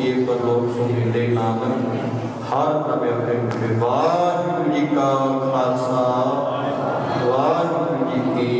ਕੀ ਪਰਲੋਕ ਸੁਣਦੇ ਨਾਨਕ ਹਰ ਪ੍ਰਭੇ ਵਾਹਿਗੁਰੂ ਜੀ ਕਾ ਖਾਲਸਾ ਵਾਹਿਗੁਰੂ ਜੀ ਕੀ ਫਤਿਹ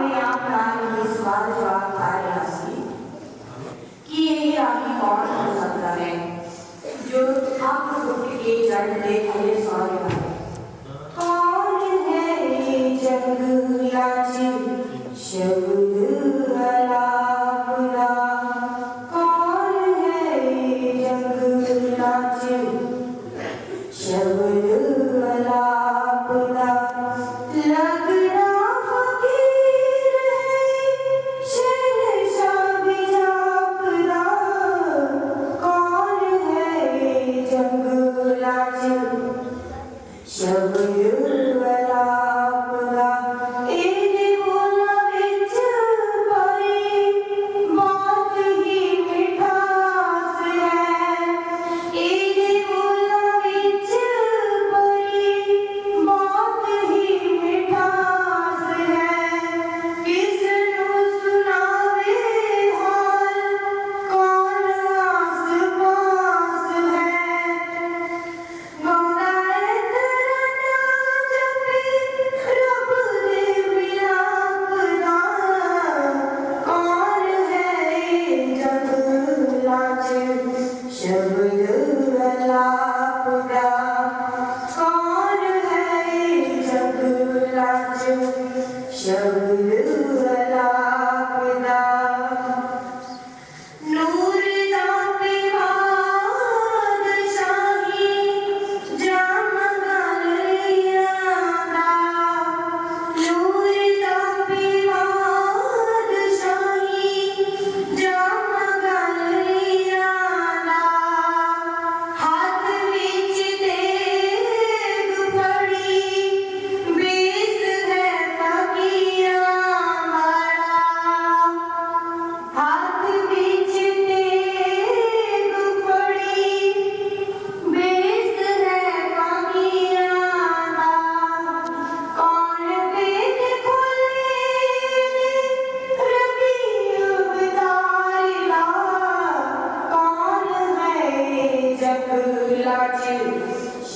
अपने आप में सवाल जवाब पाए रास्ते कि यही रागी कौन हो सकता है। जो आप के जड़ में हमें सौर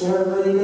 share you.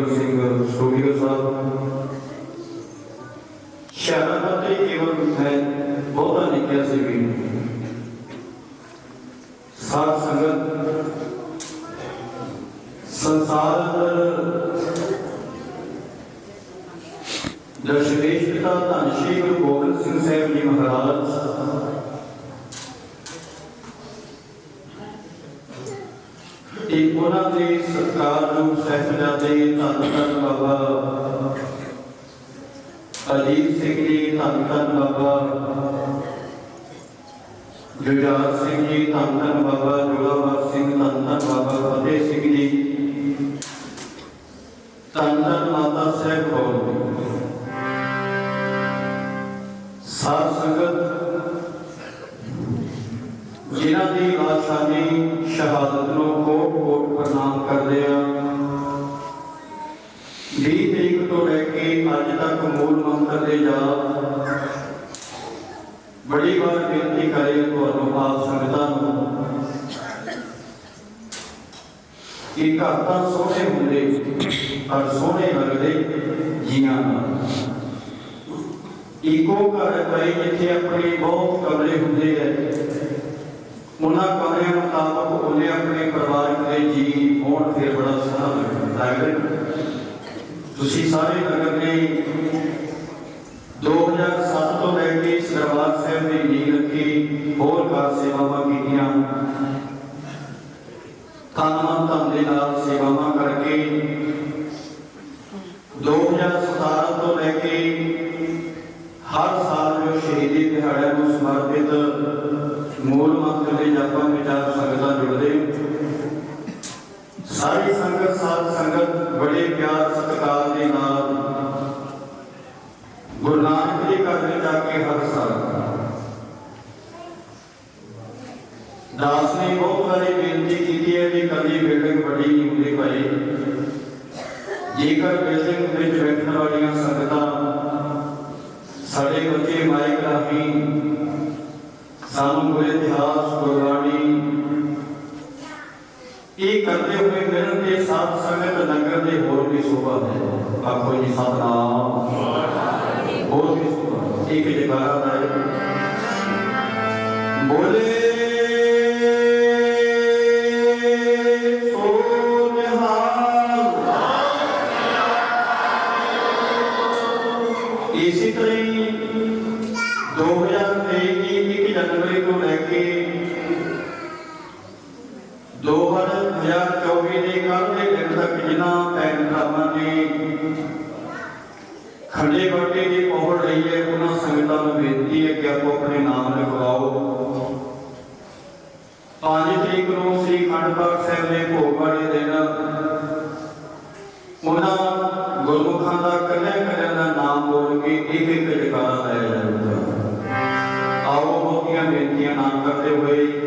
ਗੁਰੂ ਸਿੰਘ ਸੋਢੀਓ ਸਾਹਿਬ। ਸ਼ਾਨਾ ਤੇ ਇਵਨ ਹੈ? ਬਹੁਤਾ ਲਿਖਿਆ ਸੀ ਵੀ। ਸਹਿਬਜ਼ਾਦੇ ਧੰਨ ਧੰਨ ਬਾਬਾ ਅਜੀਤ ਸਿੰਘ ਜੀ, ਧੰਨ ਧੰਨ ਬਾਬਾ ਜੁਝਾਰ ਸਿੰਘ ਜੀ ਧੰਨ ਧੰਨ ਬਾਬਾ ਜੋਰਾਵਰ ਸਿੰਘ ਧੰਨ ਧੰਨ ਬਾਬਾ ਫਤਿਹ ਸਿੰਘ ਜੀ, ਧੰਨ ਧੰਨ ਮਾਤਾ ਸਾਹਿਬ ਕੌਰ ਕਿ ਘਰ ਤਾਂ ਸੋਹਣੇ ਹੁੰਦੇ ਪਰ ਸੋਹਣੇ ਲੱਗਦੇ ਜੀਆਂ ਨਾਲ ਇੱਕੋ ਘਰ ਪਏ ਜਿੱਥੇ ਆਪਣੇ ਬਹੁਤ ਕਮਰੇ ਹੁੰਦੇ ਐ ਉਹਨਾਂ ਕਮਰਿਆਂ ਮੁਤਾਬਕ ਉਹਨੇ ਆਪਣੇ ਪਰਿਵਾਰਕ ਦੇ ਜੀ ਹੋਣ ਫਿਰ ਬੜਾ ਸੋਹਣਾ ਲੱਗਦਾ ਹੈ ਤੁਸੀਂ ਸਾਰੇ ਨਗਰ ਨੇ 2007 ਤੋਂ ਲੈ ਕੇ ਇਸ ਦਰਬਾਰ ਸਾਹਿਬ ਦੀ ਨੀਂਹ ਰੱਖੀ ਹੋਰ ਕਾਰ ਸੇਵਾਵਾਂ ਕੀਤੀਆਂ ਤਨ ਮਨ ਧਨ ਦੇ ਨਾਲ ਸੇਵਾਵਾਂ ਕਰਕੇ 2017 ਤੋਂ ਲੈ ਕੇ ਹਰ ਸਾਲ ਜੋ ਸ਼ਹੀਦੀ ਦਿਹਾੜਿਆਂ ਨੂੰ ਸਮਰਪਿਤ ਮੂਲ ਮੰਤਰ ਦੇ ਜਪਾਂ ਵਿੱਚ ਸੰਗਤਾਂ ਜੁੜਦੇ ਸਾਰੀ ਸੰਗਤ ਸਾਧ ਸੰਗਤ ਬੜੇ ਪਿਆਰ ਸਤਿਕਾਰ ਦੇ ਨਾਲ ਗੁਰੂ ਨਾਨਕ ਦੇ ਘਰ ਵਿੱਚ ਜਾ ਕੇ ਹਰ ਸਾਲ ਦਾਸ ਨੇ ਬਹੁਤ ਵਾਰੀ ਬੇਨਤੀ ਕੀਤੀ ਹੈ ਕਿ ਕਦੀ ਬਿਲਡਿੰਗ ਵੱਡੀ ਨਹੀਂ ਹੁੰਦੀ ਭਾਈ ਜੇਕਰ ਬਿਲਡਿੰਗ ਵਿੱਚ ਬੈਠਣ ਵਾਲੀਆਂ ਸੰਗਤਾਂ ਸਾਡੇ ਬੱਚੇ ਮਾਇਕ ਰਾਹੀਂ ਸਾਨੂੰ ਗੁਰ ਇਤਿਹਾਸ ਗੁਰਬਾਣੀ ਇਹ ਕਰਦੇ ਹੋਏ ਮਿਲਣ ਦੇ ਸਾਧ ਸੰਗਤ ਨਗਰ ਦੇ ਹੋਰ ਵੀ ਸੋਭਾ ਹੈ ਆਖੋ ਜੀ ਸਤਨਾਮ। ਹੋਰ ਵੀ ਸੋਭਾ ਇੱਕ ਜਗਾਰਾ ਦਾ ਬੋਲੇ ਬੇਨਤੀਆਂ ਨਾ ਕਰਦੇ ਹੋਏ।